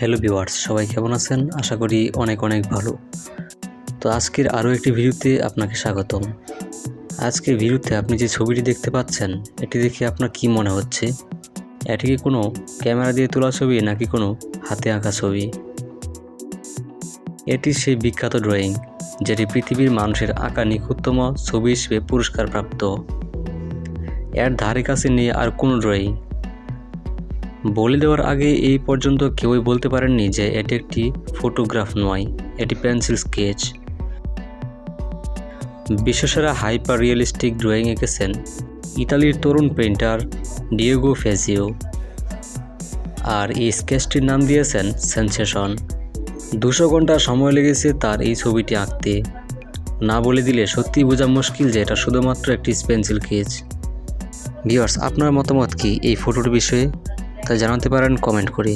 Hello viewers সবাই কেমন আছেন? আশা করি অনেক অনেক ভালো। তো আজকের আরও একটি ভিডিওতে আপনাকে স্বাগতম। আজকের ভিডিওতে আপনি যে ছবিটি দেখতে পাচ্ছেন, এটি দেখে আপনার কি মনে হচ্ছে? এটি কি কোনো ক্যামেরা দিয়ে তোলা ছবি নাকি কোনো হাতে আঁকা ছবি? এটি সেই বিখ্যাত ড্রয়িং, যেটি পৃথিবীর মানুষের আঁকা নিখুঁততম ছবি হিসেবে পুরস্কার প্রাপ্ত এর ধারে কাছে নিয়ে আর কোনো ড্রয়িং। বলে দেওয়ার আগে এই পর্যন্ত কেউই বলতে পারেননি যে এটি একটি ফটোগ্রাফ নয়, এটি পেন্সিল স্কেচ। বিশ্বসেরা হাইপার রিয়েলিস্টিক ড্রয়িং এঁকেছেন ইতালির তরুণ পেইন্টার ডিয়েগো ফেজিও। আর এই স্কেচটির নাম দিয়েছেন সেন্সেশন। দুশো ঘণ্টা সময় লেগেছে তার এই ছবিটি আঁকতে। না বলে দিলে সত্যিই বোঝা মুশকিল যে এটা শুধুমাত্র একটি পেন্সিল স্কেচ। ভিউয়ার্স, আপনার মতামত কি এই ফটোর বিষয়ে? তা জানাতে পারেন কমেন্ট করে।